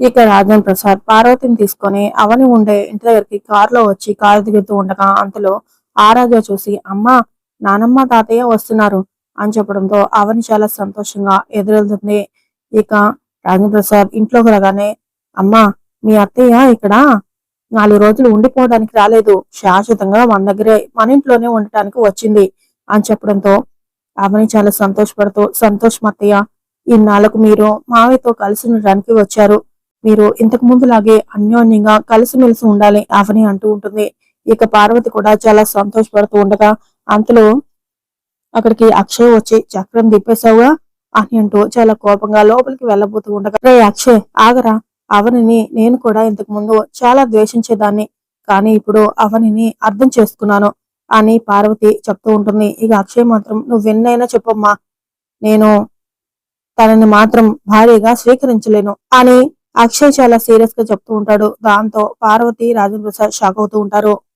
ఇక రాజేంద్ర ప్రసాద్ పార్వతిని తీసుకొని అవని ఉండే ఇంటి దగ్గరికి కారులో వచ్చి కారు దిగుతూ ఉండగా అంతలో ఆ చూసి అమ్మ నానమ్మ తాతయ్య వస్తున్నారు అని చెప్పడంతో అవని చాలా సంతోషంగా ఎదురెళ్తుంది. ఇక రాజేంద్ర ప్రసాద్ ఇంట్లోకి రాగానే అమ్మ మీ అత్తయ్య ఇక్కడ నాలుగు రోజులు ఉండిపోవడానికి రాలేదు. శాశ్వతంగా మన దగ్గరే మన ఇంట్లోనే ఉండటానికి వచ్చింది అని చెప్పడంతో అవని చాలా సంతోషపడుతూ సంతోష్ అత్తయ్య ఇన్నాళ్ళకు మీరు మావయ్యతో కలిసి ఉండడానికి వచ్చారు. మీరు ఇంతకు ముందులాగే అన్యోన్యంగా కలిసిమెలిసి ఉండాలి అవని అంటూ ఉంటుంది. ఇక పార్వతి కూడా చాలా సంతోషపడుతూ ఉండగా అంతలో అక్కడికి అక్షయ్ వచ్చి చక్రం దిప్పేశావుగా అని అంటూ చాలా కోపంగా లోపలికి వెళ్ళబోతూ ఉండగా రే అక్షయ్ ఆగరా. అవనిని నేను కూడా ఇంతకు ముందు చాలా ద్వేషించేదాన్ని కానీ ఇప్పుడు అవనిని అర్థం చేసుకున్నాను అని పార్వతి చెప్తూ ఉంటుంది. ఇక అక్షయ్ మాత్రం నువ్వు విన్నైనా చెప్పమ్మా. నేను తనని మాత్రం భారీగా స్వీకరించలేను అని అక్షయ్ చాలా సీరియస్గా చెప్తూ ఉంటాడు. దాంతో పార్వతి రాజేంద్ర ప్రసాద్ షాక్ అవుతూ ఉంటారు.